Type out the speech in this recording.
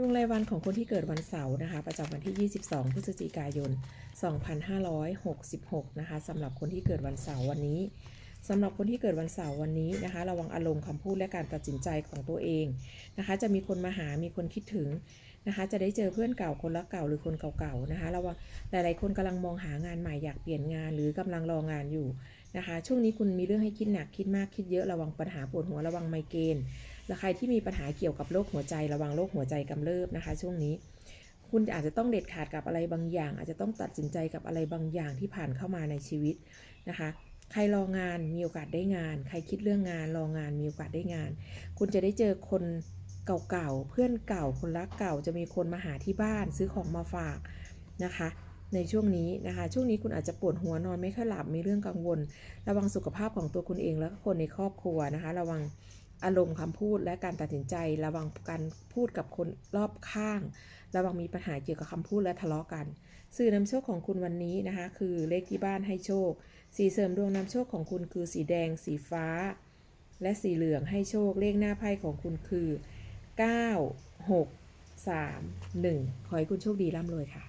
ดวงรายวันของคนที่เกิดวันเสาร์นะคะ ประจำวันที่ 22 พฤศจิกายน 2566 นะคะสำหรับคนที่เกิดวันเสาร์วันนี้สำหรับคนที่เกิดวันเสาร์วันนี้นะคะ ระวังอารมณ์คำพูดและการตัดสินใจของตัวเองนะคะ จะมีคนมาหา มีคนคิดถึงนะคะ จะได้เจอเพื่อนเก่าคนรักเก่าหรือคนเก่าๆนะคะ ระวังหลายๆคนกำลังมองหางานใหม่อยากเปลี่ยนงานหรือกำลังรองานอยู่นะคะ ช่วงนี้คุณมีเรื่องให้คิดหนักคิดมากคิดเยอะระวังปัญหาปวดหัวระวังไมเกรน และใครที่มีปัญหาเกี่ยวกับโรคหัวใจระวังโรคหัวใจกำเริบนะคะ ช่วงนี้ คุณอาจจะต้องเด็ดขาดกับอะไรบางอย่าง อาจจะต้องตัดสินใจกับอะไรบางอย่างที่ผ่านเข้ามาในชีวิตนะคะ ใครรองานมีโอกาสได้งาน ใครคิดเรื่องงานรองานมีโอกาสได้งาน คุณจะได้เจอคนเก่าๆเพื่อนเก่าคนรักเก่าจะมีคนมาหาที่บ้านซื้อของมาฝากนะคะในช่วงนี้นะคะ ช่วงนี้คุณอาจจะปวดหัวนอนไม่ค่อยหลับมีเรื่องกังวล ระวังสุขภาพของตัวคุณเองและคนในครอบครัวนะคะ ระวัง อารมณ์คำพูดและการตัดสินใจ ระวังการพูดกับคนรอบข้าง ระวังมีปัญหาเกี่ยวกับคำพูดและทะเลาะกัน สื่อนำโชคของคุณวันนี้นะคะ คือเลขที่บ้านให้โชค สีเสริมดวงนำโชคของคุณคือสีแดง สีฟ้า และสีเหลืองให้โชค เลขหน้าไพ่ของคุณคือ 9 6 3 1 ขอให้คุณโชคดีร่ำรวยค่ะ